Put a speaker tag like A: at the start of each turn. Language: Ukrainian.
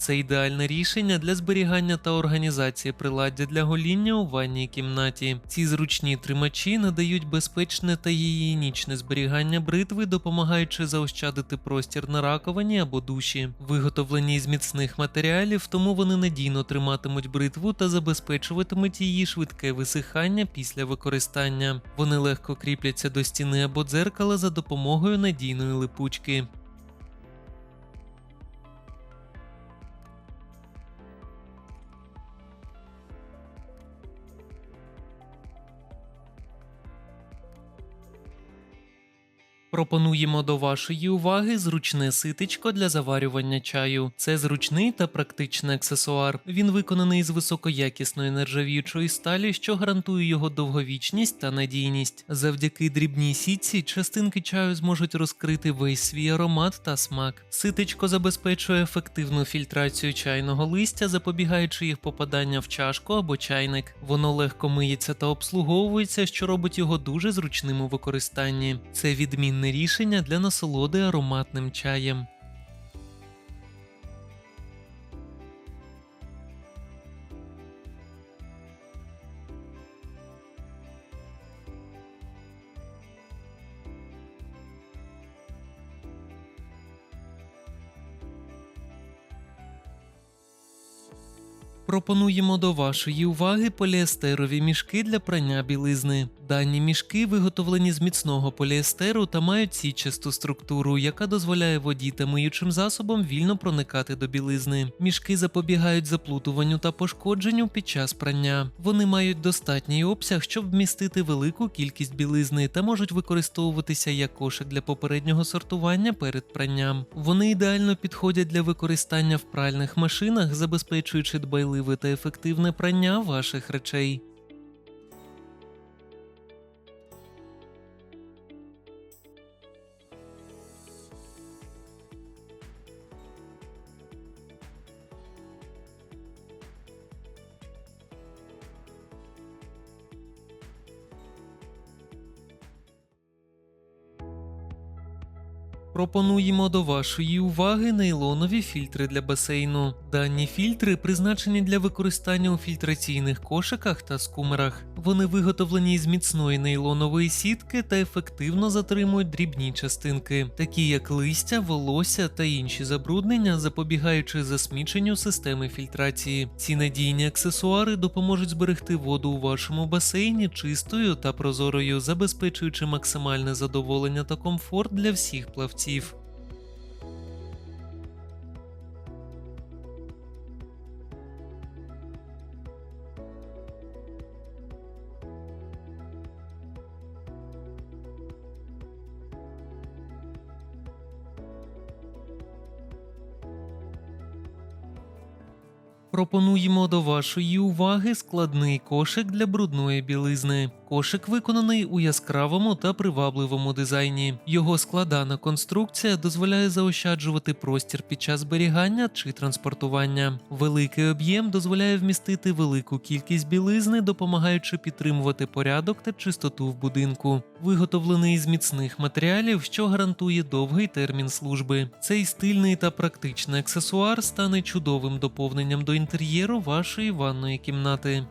A: Це ідеальне рішення для зберігання та організації приладдя для гоління у ванній кімнаті. Ці зручні тримачі надають безпечне та гігієнічне зберігання бритви, допомагаючи заощадити простір на раковині або душі. Виготовлені з міцних матеріалів, тому вони надійно триматимуть бритву та забезпечуватимуть її швидке висихання після використання. Вони легко кріпляться до стіни або дзеркала за допомогою надійної липучки. Пропонуємо до вашої уваги зручне ситечко для заварювання чаю. Це зручний та практичний аксесуар. Він виконаний з високоякісної нержавіючої сталі, що гарантує його довговічність та надійність. Завдяки дрібній сітці частинки чаю зможуть розкрити весь свій аромат та смак. Ситечко забезпечує ефективну фільтрацію чайного листя, запобігаючи їх попадання в чашку або чайник. Воно легко миється та обслуговується, що робить його дуже зручним у використанні. Це відмінне рішення для насолоди ароматним чаєм. Пропонуємо до вашої уваги поліестерові мішки для прання білизни. Дані мішки виготовлені з міцного поліестеру та мають січасту структуру, яка дозволяє воді та миючим засобам вільно проникати до білизни. Мішки запобігають заплутуванню та пошкодженню під час прання. Вони мають достатній обсяг, щоб вмістити велику кількість білизни та можуть використовуватися як кошик для попереднього сортування перед пранням. Вони ідеально підходять для використання в пральних машинах, забезпечуючи дбайливе та ефективне прання ваших речей. Пропонуємо до вашої уваги нейлонові фільтри для басейну. Дані фільтри призначені для використання у фільтраційних кошиках та скумерах. Вони виготовлені з міцної нейлонової сітки та ефективно затримують дрібні частинки, такі як листя, волосся та інші забруднення, запобігаючи засміченню системи фільтрації. Ці надійні аксесуари допоможуть зберегти воду у вашому басейні чистою та прозорою, забезпечуючи максимальне задоволення та комфорт для всіх плавців. Пропонуємо до вашої уваги складний кошик для брудної білизни. Кошик виконаний у яскравому та привабливому дизайні. Його складана конструкція дозволяє заощаджувати простір під час зберігання чи транспортування. Великий об'єм дозволяє вмістити велику кількість білизни, допомагаючи підтримувати порядок та чистоту в будинку. Виготовлений з міцних матеріалів, що гарантує довгий термін служби. Цей стильний та практичний аксесуар стане чудовим доповненням до інтер'єру вашої ванної кімнати.